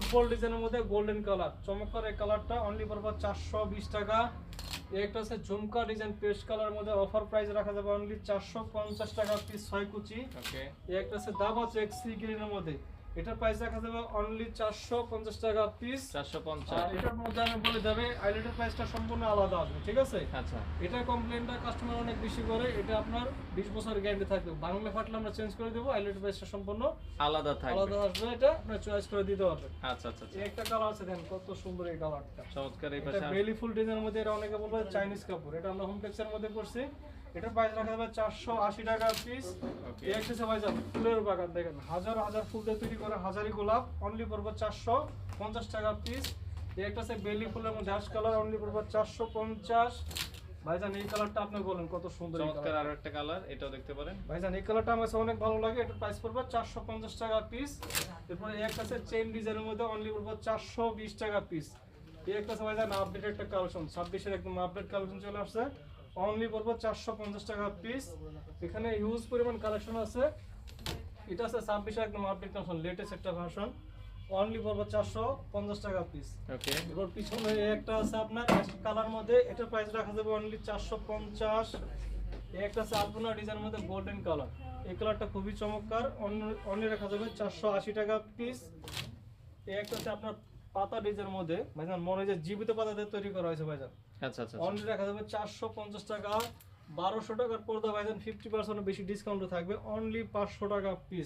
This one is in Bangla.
ফুটবল ডিজাইনের মধ্যে গোল্ডেন কালার চমৎকার এই কালারটা অনলি পরপর চারশো বিশ টাকা। একটা আছে ঝুমকা ডিজাইন পেস্ট কালার মধ্যে অফার প্রাইস রাখা যাবে অনলি চারশো পঞ্চাশ টাকা পিস ছয় কুচি। ওকে একটা আছে দাবা চেক সি গ্রিনের মধ্যে। এটার প্রাইস রাখা যাবে অনলি চারশো পঞ্চাশ টাকা পিস চারশো আর পঞ্চাশ এটার মধ্যে আমি বলে যাবে আইলেটের প্রাইসটা সম্পূর্ণ আলাদা আসবে ঠিক আছে? আচ্ছা। এটা কমপ্লেনটা কাস্টমার অনেক বেশি করে এটা আপনার বিশ বছর গ্যারান্টি থাকবে। বাংলা ফাটলে আমরা চেঞ্জ করে দেবো আইলেটের প্রাইসটা সম্পূর্ণ আলাদা থাকবে। আলাদা আসবে এটা আপনার চয়েস করে দিতে পারবেন আচ্ছা আচ্ছা আচ্ছা। এই একটা কালার আছে দেখেন কত সুন্দর এই কালারটা চমৎকার এই পাশে বেলি ফুল ডিজাইনের মধ্যে এটা অনেকে বলবে চাইনিজ কাপড়। এটা আমরা হোম টেক্সের মধ্যে করছি। এটার প্রাইস রাখা যাবে চারশো আশি টাকা পিস ওকে এই একটা সবাই যান ফুলের বাগান দেখেন হাজার হাজার ফুল দিয়ে তৈরি করে হাজারি গোলাপ অনলি পড়বে চারশো পঞ্চাশ টাকা পিস এই একটা আছে বেলি ফুলের মধ্যে হ্যাশ কালার অনলি পড়বে চারশো পঞ্চাশ। ভাইজান এই কালারটা আপনি বলেন কত সুন্দর চমৎকার। আরও একটা কালার এটাও দেখতে পারেন। ভাইজান এই কালারটা আমার কাছে অনেক ভালো লাগে এটার প্রাইস পড়বে চারশো পঞ্চাশ টাকা পিস এরপরে এই একটা আছে চেন ডিজাইনের মধ্যে অনলি পড়বে চারশো বিশ টাকা পিস এই একটা আছে ভাইজান আপডেট একটা কালেকশন ছাব্বিশের একদম আপডেট কালেকশন চলে আসছে। অনলি পড়বে চারশো পঞ্চাশ টাকা পিস এখানে হিউজ পরিমাণ কালেকশন আছে। এটা আছে ছাব্বিশের একদম আপডেট কালেকশন লেটেস্ট একটা ভার্সন অনলি পড়বে চারশো পঞ্চাশ টাকা পিস ওকে এবার পিছনে একটা আছে আপনার কালার মধ্যে এটার প্রাইস রাখা যাবে অনলি চারশো পঞ্চাশ। একটা আছে আলপনা ডিজাইনের মধ্যে গোল্ডেন কালার এই কালারটা খুবই চমৎকার অন্য অন্য রাখা যাবে চারশো আশি টাকা পিস এই একটা আছে আপনার পাতা ডিজাইনের মধ্যে ভাইজান মনে হয় যে জীবিত পাতা দিয়ে তৈরি করা হয়েছে ভাইজান। আচ্ছা আচ্ছা অনলি রাখা যাবে চারশো পঞ্চাশ টাকা। বারোশো টাকার পর্দা ভাইজান ফিফটি পার্সেন্ট বেশি ডিসকাউন্ট থাকবে অনলি পাঁচশো টাকা পিস